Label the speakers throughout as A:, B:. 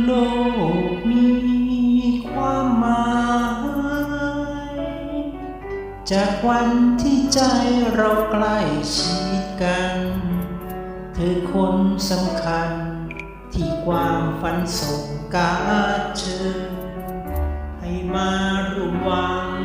A: โลกมีความหมายจากวันที่ใจเราใกล้ชิดกัน เธอคนสำคัญที่ความฝันส่งกาเจอให้มารวมวัง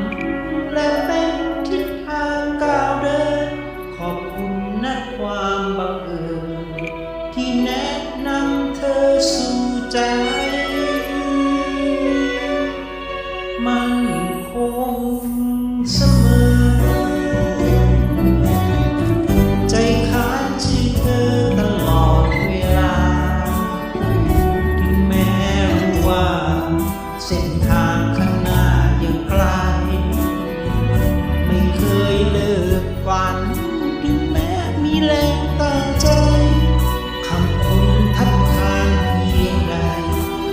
A: ส้นทางข้างหน้ายังไกล ไม่เคยเลิกฝัน ถึงแม้มีแรงตั้งใจคำคุณทัดทานเพีงใด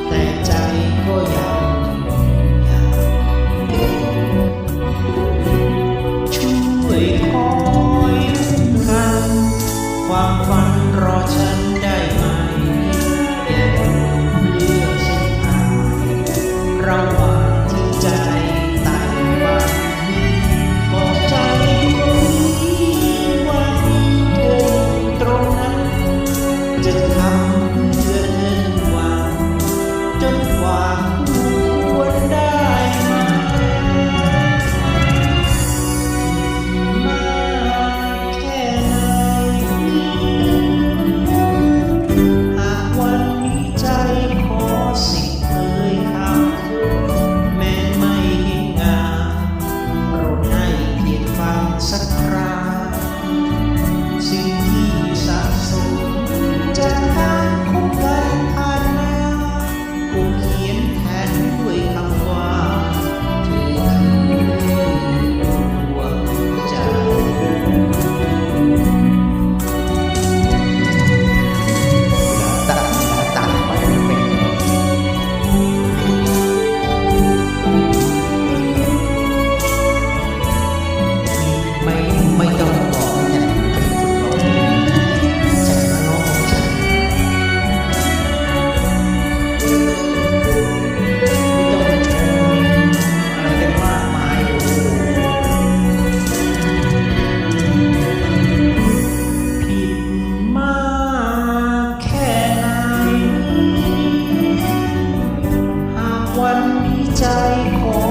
A: แต่ใจก็ยังอยากช่วยคอยคุ้มครอความฝันรอฉันได้ไหม ระว่างใจตั้มับอกใจดวนี้ว่าที่ตรงนั้นจะทำ วันนี้ใจของ